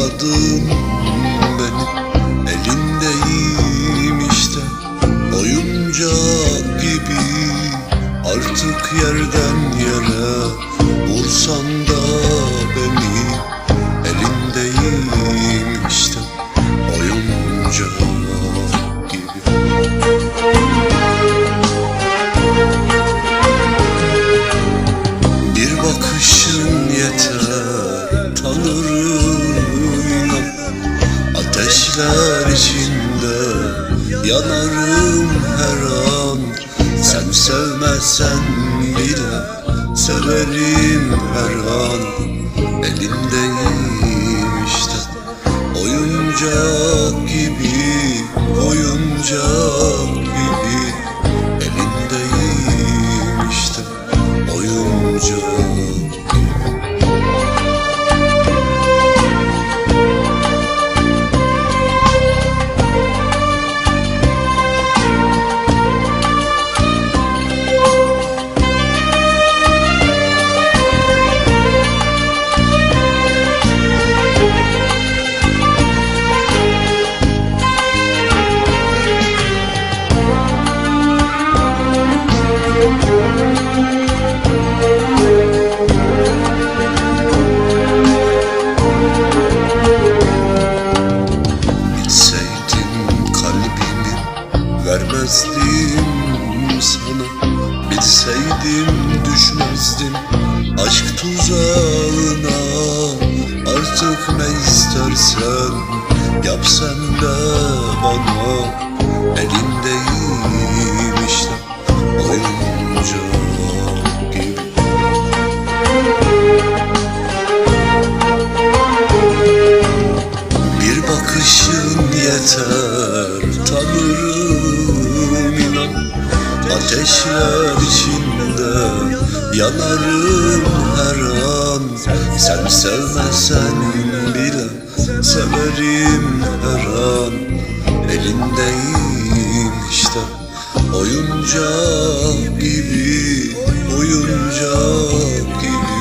Yakaladın beni. Elindeyim işte. Oyuncak gibi. Artık yerden yere Vursan da beni. Elindeyim işte. Oyuncak gibi. Bir bakışın yeter. Tanırım Ateşler içinde yanarım her an. Sen sevmezsen bile severim her an. Elindeyim işte oyuncak gibi Oyuncak gibi. Elindeyim işte oyuncak vermezdim sana. Bilseydim düşmezdim. Aşk tuzağına Artık ne istersen yap sen de bana. Elindeyim işte bakışın yeter Ateşler içinde yanarım her an. Sen sevmesen bile severim her an. Elindeyim işte oyuncak gibi Oyuncak gibi